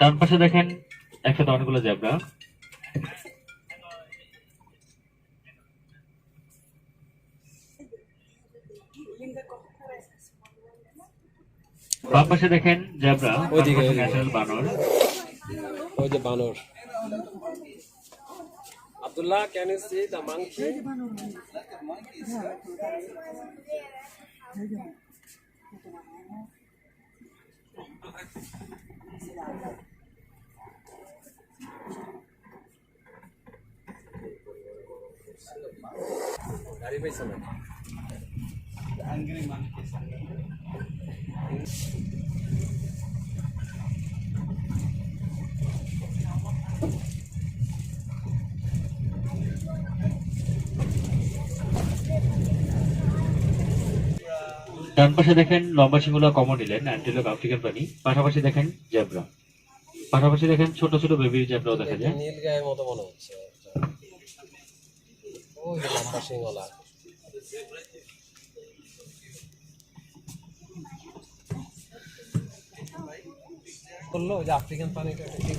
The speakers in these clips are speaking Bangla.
ডান পাশে দেখেন একসাথে অনেকগুলো জেব্রা। বাম পাশে দেখেন জেব্রা ওইদিকে। ন্যাচারাল বানর। ওই যে বানর। Abdullah, can you see the monkey? गाड़ी में समय angry monkey Thank you. ডান পাশে দেখেন লম্বা সিংগুলা কমন ইলেন অ্যান্টিলোক আফ্রিকান প্রাণী পাশাপাশি দেখেন জেব্রা পাশাপাশি দেখেন ছোট ছোট বেবির জেব্রাও দেখা যায়। নীল গায়ের মতো মনে হচ্ছে। ওই লম্বা যে আফ্রিকান প্রাণীটা কি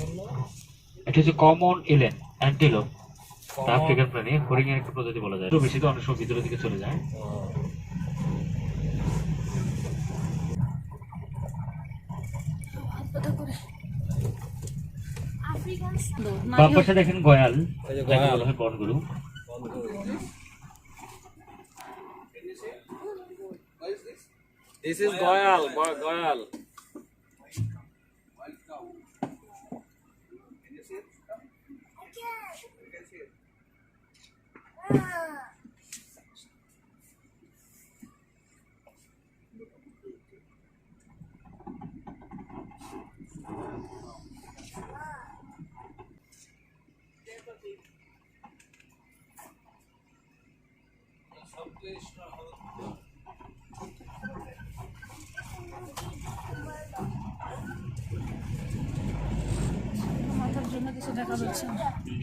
এটা হচ্ছে কমন ইলেন অ্যান্টিলোপ আফ্রিকান প্রাণী হরিং এর একটা প্রজাতি বলা যায়। একটু বেশি তো অনেক সময় ভিতরের দিকে চলে যায়। বাম পাশে দেখেন গয়াল। যাকে গয়াল। বলা হয় বনগুরু This is Goyal, Go- Goyal জন্য কিছু দেখা যাচ্ছে না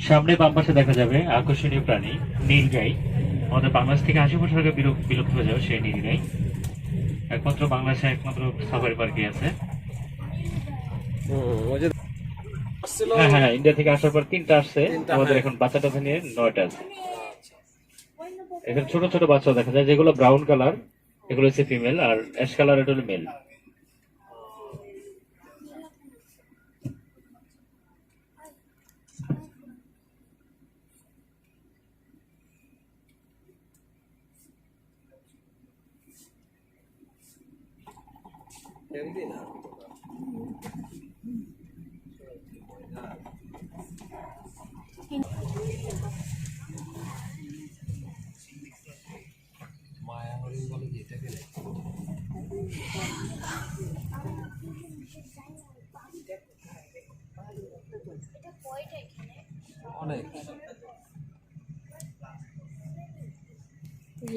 সামনে বাম পাশে দেখা যাবে আকর্ষণীয় প্রাণী নীলগাই আমাদের বাংলাদেশ থেকে আশি বছর আগে বিলুপ- বিলুপ্ত হয়ে যাবে সেই নীলগাই একমাত্র বাংলাদেশে একমাত্র সাফারি পার্কে আছে। আসছিল। হ্যাঁ হ্যাঁ ইন্ডিয়া থেকে আসার পর তিনটা আসছে। আমাদের হ্যাঁ। এখন বাচ্চা টাচ্চা নিয়ে নয়টা আছে। এখানে ছোট ছোট বাচ্চা দেখা যায় যেগুলো ব্রাউন কালার এগুলো হচ্ছে ফিমেল আর অ্যাশ কালার এটা হলো মেল হেলদি না মায়া হরিণ বলে কি এটাকে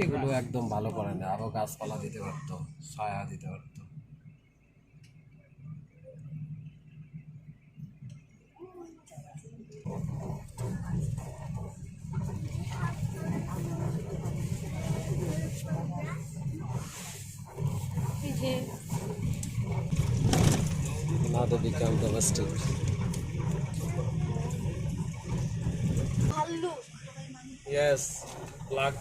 এগুলো একদম ভালো করে না। আরও গাছপালা দিতে পারতো ছায়া দিতে পারতো এই যে Now they become domestic. ভাল্লুক Yes, black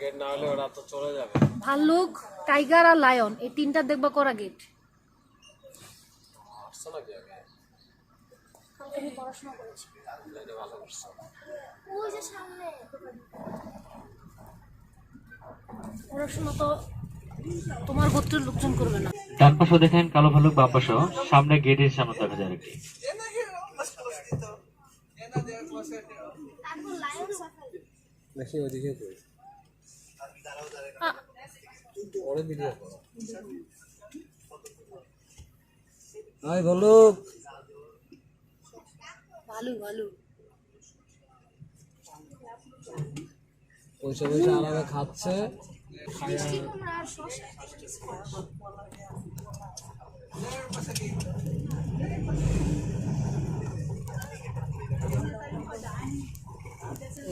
গেট না হলে ওরা তো চলে যাবে। ভাল্লুক টাইগার আর লায়ন এই তিনটা দেখবা কড়া গেট পড়াশোনা করেছি। ভালো করছে। ওই যে সামনে। পড়াশোনা তো তোমার গোত্রের লোকজন করবে না ডান পাশেও দেখেন কালো ভালুক বাম সামনে গেটের সামনে দেখা যায় একটি দেখি ওইদিকে কই? আ- পরে ভিডিও করো। হাই বলুক ভালো ভালো পয়সা পয়সা আলাদা খাচ্ছে।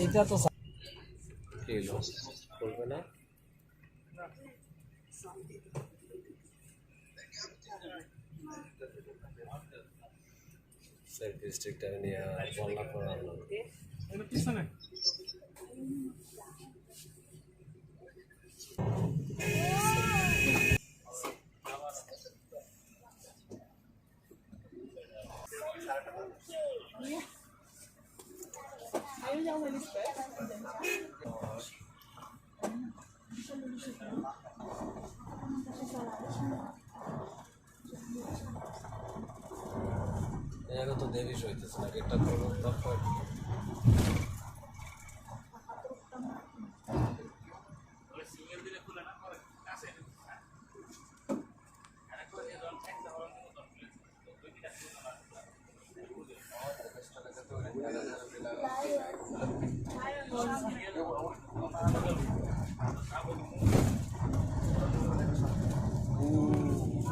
এটা তো করবে না? ডিস্ট্রিক্ট নিয়ে বলনা করা দেরিস হইতেছে না গেটটা করব দরকার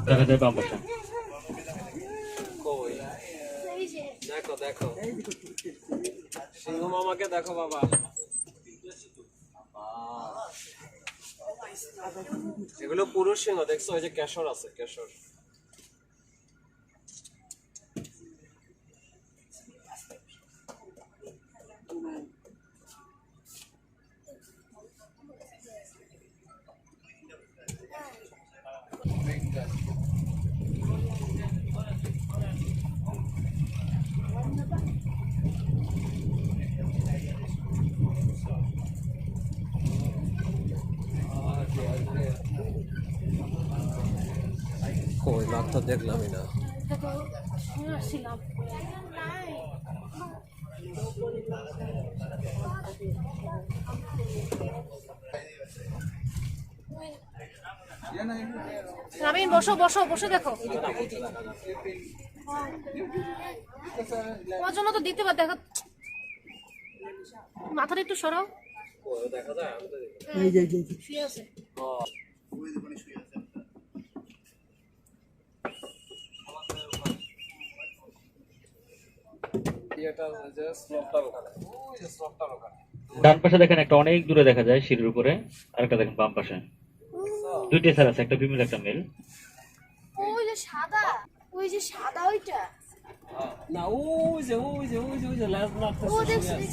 দেখা যায় বাম পাশে দেখো। সিংহ মামাকে দেখো বাবা। এগুলো পুরুষ সিংহ দেখছ? ওই যে কেশর আছে কেশর। তো দেখলামই না। রামিন বসো বসো বসে দেখো। তোমার জন্য তো দিতে পার দেখো মাথাটা একটু সরাও। দেখা যায়। শুয়ে আছে। ইয়েটা যে স্লোপটার ওখানে ওই যে স্লোপটার ওখানে ডান পাশে দেখেন একটা অনেক দূরে দেখা যায় সিঁড়ির উপরে আর একটা দেখেন বাম পাশে। দুইটা স্যার আছে একটা ফিমেল একটা মেল ওই যে সাদা ওই যে সাদা ওইটা। না ওই যে ওই যে ওই যে ওই যে দেখছি।